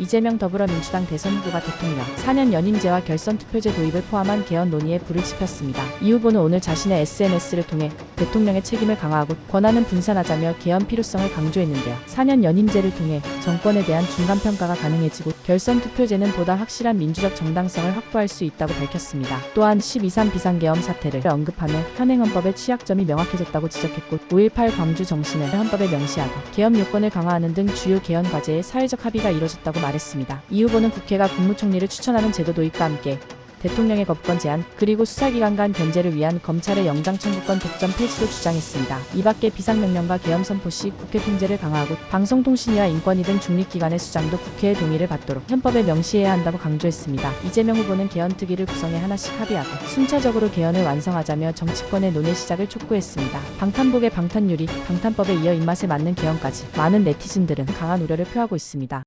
이재명 더불어민주당 대선 후보가 대통령 4년 연임제와 결선 투표제 도입을 포함한 개헌 논의에 불을 지폈습니다. 이 후보는 오늘 자신의 SNS를 통해 대통령의 책임을 강화하고 권한은 분산하자며 개헌 필요성을 강조했는데요. 4년 연임제를 통해 정권에 대한 중간평가가 가능해지고 결선 투표제는 보다 확실한 민주적 정당성을 확보할 수 있다고 밝혔습니다. 또한 12.3 비상계엄 사태를 언급하며 현행 헌법의 취약점이 명확해졌다고 지적했고 5.18 광주 정신을 헌법에 명시하고 계엄 요건을 강화하는 등 주요 개헌 과제에 사회적 합의가 이뤄졌다고 말했습니다. 이 후보는 국회가 국무총리를 추천하는 제도 도입과 함께 대통령의 법권 제한 그리고 수사기관 간 견제를 위한 검찰의 영장 청구권 독점 폐지도 주장했습니다. 이 밖에 비상명령과 계엄 선포 시 국회 통제를 강화하고 방송통신위와 인권위 등 중립기관의 수장도 국회의 동의를 받도록 헌법에 명시해야 한다고 강조했습니다. 이재명 후보는 개헌 특위를 구성해 하나씩 합의하고 순차적으로 개헌을 완성하자며 정치권의 논의 시작을 촉구했습니다. 방탄복의 방탄유리, 방탄법에 이어 입맛에 맞는 개헌까지 많은 네티즌들은 강한 우려를 표하고 있습니다.